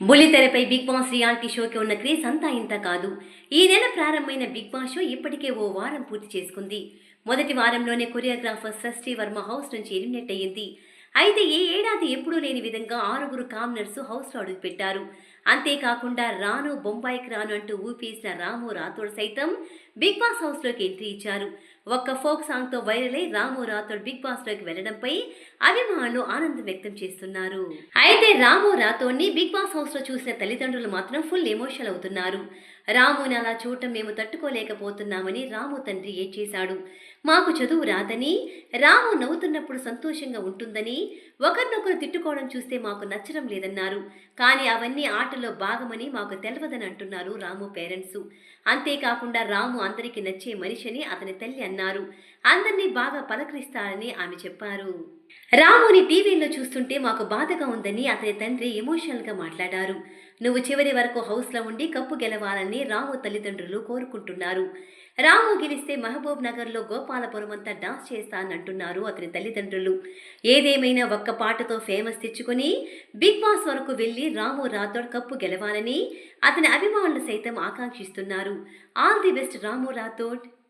బుల్లితెరపై big boss reality షోకి ఉన్న craze అంతా ఇంత కాదు. ఈ నెల ప్రారంభమైన బిగ్ బాస్ షో ఇప్పటికే ఓ వారం పూర్తి చేసుకుంది. మొదటి వారంలోనే కొరియోగ్రాఫర్ షష్ఠి వర్మ హౌస్ నుంచి ఎలిమినేట్ అయ్యింది. అయితే ఏ ఏడాది ఎప్పుడూ లేని విధంగా ఆరుగురు కామ్నర్స్ హౌస్లో అడుగుపెట్టారు. అంతేకాకుండా రాను బొంబాయికి రాను అంటూ ఊపేసిన రాము రాథోడ్ సైతం బిగ్ బాస్ హౌస్లోకి ఎంట్రీ ఇచ్చారు. ఒక్క ఫోక్ సాంగ్తో వైరల్ అయి రాము రాథోడ్ బిగ్ బాస్లోకి వెళ్ళడంపై అభిమానులు ఆనందం వ్యక్తం చేస్తున్నారు. అయితే రాము రాథోడ్ని బిగ్ బాస్ హౌస్లో చూసిన తల్లిదండ్రులు మాత్రం ఫుల్ ఎమోషనల్ అవుతున్నారు. రాముని అలా చూడటం మేము తట్టుకోలేకపోతున్నామని రాము తండ్రి ఏడ్చేశాడు మాకు చదువు రాదని రాము నవ్వుతున్నప్పుడు సంతోషంగా ఉంటుందని ఒకరినొకరు తిట్టుకోవడం చూస్తే మాకు నచ్చడం లేదన్నారు. కానీ అవన్నీ ఆటలో భాగమని మాకు తెలవదని అంటున్నారు రాము పేరెంట్స్. అంతేకాకుండా రాము అందరికీ నచ్చే మనిషిని అతని తల్లి అన్నారు. అందరినీ బాగా పలకరిస్తారని ఆమె చెప్పారు. రాముని టీవీలో చూస్తుంటే మాకు బాధగా ఉందని అతని తండ్రి ఎమోషనల్గా మాట్లాడారు. నువ్వు చివరి వరకు హౌస్లో ఉండి కప్పు గెలవాలని రాము తల్లిదండ్రులు కోరుకుంటున్నారు. రాము గెలిస్తే మహబూబ్ నగర్లో గోపాలపురం అంతా డాన్స్ చేస్తానంటున్నారు అతని తల్లిదండ్రులు. ఏదేమైనా ఒక్క పాటతో ఫేమస్ తెచ్చుకొని బిగ్ బాస్ వరకు వెళ్ళి రాము రాథోడ్ కప్పు గెలవాలని అతని అభిమానులు సైతం ఆకాంక్షిస్తున్నారు. All the best Ramu Rathod.